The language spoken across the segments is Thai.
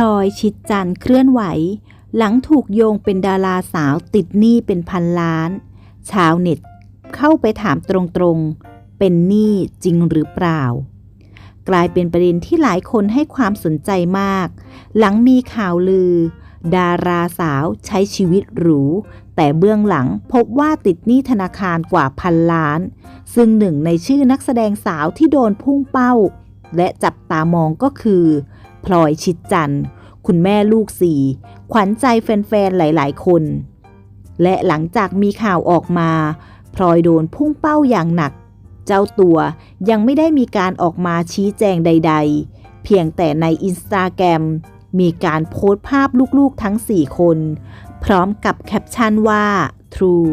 ลอยชิดจันทร์เคลื่อนไหว หลังถูกโยงเป็นดาราสาวติดหนี้เป็นพันล้าน ชาวเน็ตเข้าไปถามตรงๆ เป็นหนี้จริงหรือเปล่า กลายเป็นประเด็นที่หลายคนให้ความสนใจมาก หลังมีข่าวลือ ดาราสาวใช้ชีวิตหรู แต่เบื้องหลังพบว่าติดหนี้ธนาคารกว่าพันล้าน ซึ่งหนึ่งในชื่อนักแสดงสาวที่โดนพุ่งเป้า และจับตามองก็คือ พลอยชิดจันทร์คุณแม่ลูกสี่ขวัญใจแฟนๆ หลายๆ คน และหลังจากมีข่าวออกมา พลอยโดนพุ่งเป้าอย่างหนัก เจ้าตัวยังไม่ได้มีการออกมาชี้แจงใด ๆ เพียงแต่ในอินสตาแกรมมีการโพสต์ภาพลูกๆทั้ง 4 คน พร้อมกับแคปชั่นว่า True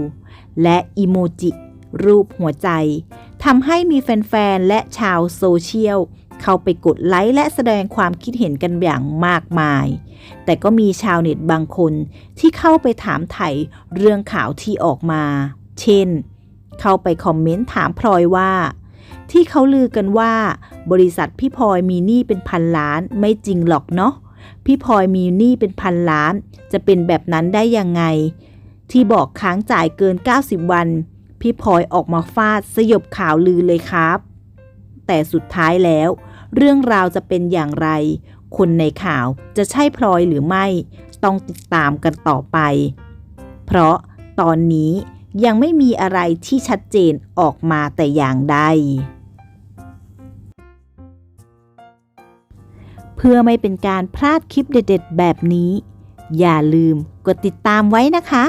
และอีโมจิรูปหัวใจทำให้มีแฟน ๆ และชาวโซเชียล เข้าไปกดไลค์และแสดงความคิดเห็นกันอย่างมากมาย แต่ก็มีชาวเน็ตบางคนที่เข้าไปถามไถ่เรื่องข่าวที่ออกมา เช่น เข้าไปคอมเมนต์ถามพลอยว่า ที่เขาลือกันว่า บริษัทพี่พลอยมีหนี้เป็นพันล้านไม่จริงหรอกเนาะพี่พลอยมีหนี้เป็นพันล้าน จะเป็นแบบนั้นได้ยังไง ที่บอกค้างจ่ายเกิน 90 วัน พี่พลอยออกมาฟาดสยบข่าวลือเลยครับ แต่สุดท้ายแล้ว เรื่องราวจะเป็นอย่างไร คนในข่าวจะใช่พลอยหรือไม่ ต้องติดตามกันต่อไป เพราะตอนนี้ยังไม่มีอะไรที่ชัดเจนออกมาแต่อย่างใด เพื่อไม่เป็นการพลาดคลิปเด็ด ๆ แบบนี้ อย่าลืมกดติดตามไว้นะคะ